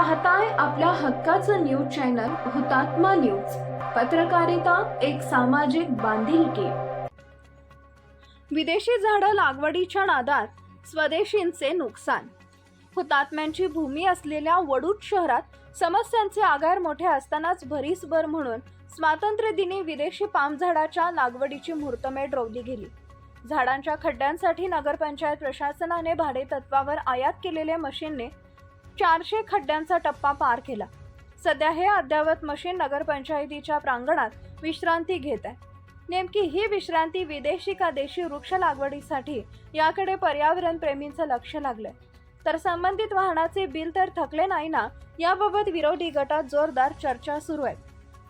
पाहताय आपल्या हक्काचं न्यूज चॅनल हुतात्मा न्यूज. पत्रकारिता एक सामाजिक बांधिलकी. विदेशी झाडं लागवडीच्या नादात स्वदेशींचे नुकसान. हुतात्म्यांची भूमी असलेल्या वडूत शहरात समस्यांचे आगार मोठे असतानाच भरीसभर म्हणून स्वातंत्र्य दिनी विदेशी पामझाडाच्या लागवडीची मुहूर्तमेढ रोवली गेली. झाडांच्या खड्ड्यांसाठी नगरपंचायत प्रशासनाने भाडे तत्वावर आयात केलेल्या मशीनने चारशे खड्ड्यांचा टप्पा पार केला. सध्या हे अद्ययावत मशीन नगरपंचायतीच्या प्रांगणात विश्रांती घेत आहे. नेमकी ही विश्रांती विदेशी का देशी वृक्ष लागवडीसाठी याकडे पर्यावरण प्रेमींचं लक्ष लागलंय. तर संबंधित वाहनाचे बिल तर थकले नाही ना याबाबत विरोधी गटात जोरदार चर्चा सुरू आहे.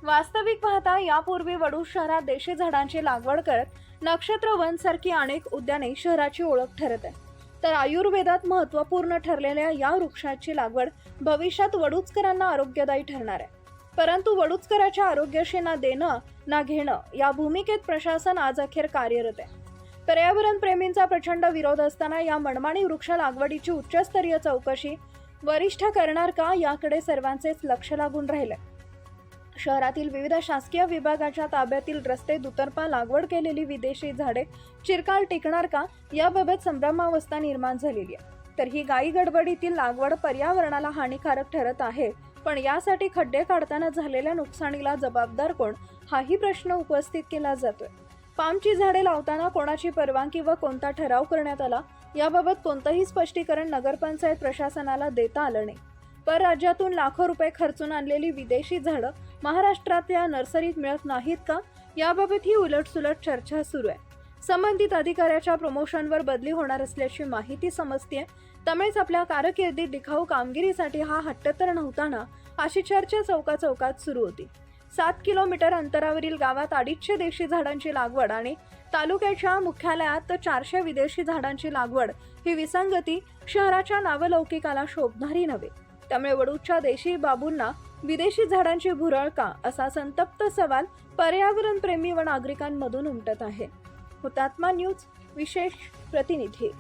वास्तविक पाहता यापूर्वी वडू शहरात देशी झाडांची लागवड करत नक्षत्र वन सारखी अनेक उद्याने शहराची ओळख ठरत आहे. तर आयुर्वेदात महत्त्वपूर्ण ठरलेल्या या वृक्षाची लागवड भविष्यात वडूचकरांना आरोग्यदायी ठरणार आहे. परंतु वडूचकराच्या आरोग्याशी ना देणं ना घेणं या भूमिकेत प्रशासन आज अखेर कार्यरत आहे. पर्यावरण प्रेमींचा प्रचंड विरोध असताना या मनमानी वृक्ष लागवडीची उच्चस्तरीय चौकशी वरिष्ठ करणार का याकडे सर्वांचेच लक्ष लागून राहिले शहरातील विविध शासकीय विभागाच्या ताब्यातील रस्ते दुतर्फा लागवड केलेली विदेशी झाडे चिरकाल टिकणार का? याबाबत संभ्रमावस्था निर्माण झालेली आहे. तर ही गायी गडबडीतील लागवड पर्यावरणाला हानिकारक ठरत आहे. पण यासाठी खड्डे काढताना झालेल्या नुकसानीला जबाबदार कोण? हाही प्रश्न उपस्थित केला जातोय. पामची झाडे लावताना कोणाची परवानगी व कोणता ठराव करण्यात आला? याबाबत कोणतंही स्पष्टीकरण नगरपंचायत प्रशासनाला देता आलं नाही. परराज्यातून लाखो रुपये खर्चून आणलेली विदेशी झाडं महाराष्ट्रातल्या नर्सरीत मिळत नाहीत का? याबाबत ही उलटसुलट चर्चा सुरू आहे. संबंधित अधिकाऱ्याच्या प्रमोशनवर बदली होणार असल्याची माहिती समजते त्यामुळेच आपल्या कारकिर्दीत दिखाऊ कामगिरीसाठी हा हट्ट तर नव्हता ना अशी चर्चा चौका चौकात सुरू होती. सात किलोमीटर अंतरावरील गावात अडीचशे देशी झाडांची लागवड आणि तालुक्याच्या मुख्यालयात चारशे विदेशी झाडांची लागवड ही विसंगती शहराच्या नावलौकिकाला शोभणारी नव्हे. त्यामुळे वडूच्या देशी बाबूंना विदेशी झाडांची भुरळ का असा संतप्त सवाल पर्यावरण प्रेमी व नागरिकांमधून उमटत आहे. हुतात्मा न्यूज विशेष प्रतिनिधी.